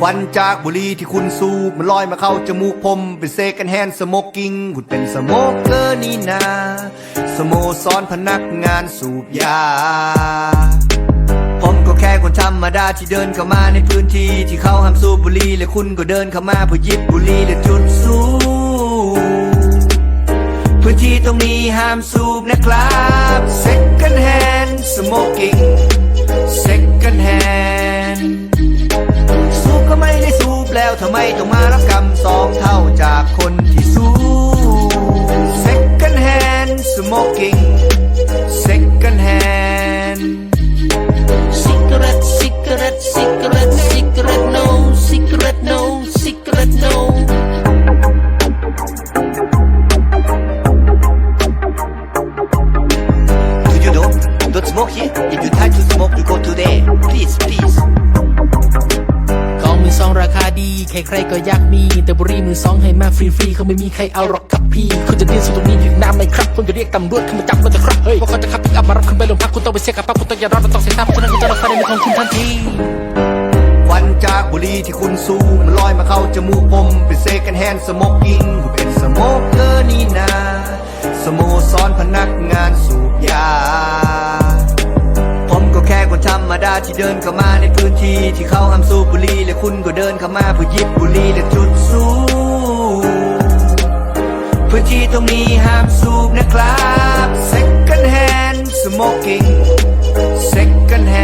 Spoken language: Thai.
ควันจากบุหรี่ที่คุณสูบมันลอยมาเข้าจมูกผม เป็นเซกันแฮนสโมกกิ้งคุณเป็นสโมกเกอร์นี่นา สโมสรพนักงานสูบยา ผมก็แค่คนธรรมดาที่เดินเข้ามาในพื้นที่ที่เขาห้ามสูบบุหรี่และคุณก็เดินเข้ามาเพื่อหยิบบุหรี่และจุดสูบพื้นที่ตรงนี้ห้ามสูบนะครับ Second hand smoking แล้วทำไมต้องมารับกรรมสองเท่าจากคนที่สูบ Second hand smoking Second hand Cigarette, cigarette, cigarette, cigarette, no, cigarette, no, cigarette, no. Do you know? Don't smoke here. ใครๆก็อยากมี แต่บุรีมือสองให้มาฟรีๆเขาไม่มีใครเอาหรอกครับพี่คุณจะเรียนสุดตรงนี้ผิดน้ำไหมครับคุณจะเรียกตำรวจเข้ามาจับเราจะครับเฮ้ยพวกเขาจะขับปิกอัพมารับคุณไปโรงพักคุณต้องไปเสียกับปั๊บคุณต้องอย่ารอดต้องเสียทรัพย์คุณต้องจะรับไฟในมือของคุณทันทีควันจากบุหรี่ที่คุณสูบมันลอยมาเข้าจมูกผมเป็นเซกันแฮนสโมกกิ้งเป็นสโมกเกอร์นี่นาสโมสรพนักงานสูบยาผมก็แค่คนธรรมดาที่เดินเข้ามาใน ที่ที่เขาห้ามสูบบุหรี่และคุณก็เดินเข้ามาเพื่อหยิบบุหรี่และจุดสูบพื้นที่ตรงนี้ห้ามสูบนะครับ Second hand smoking Second hand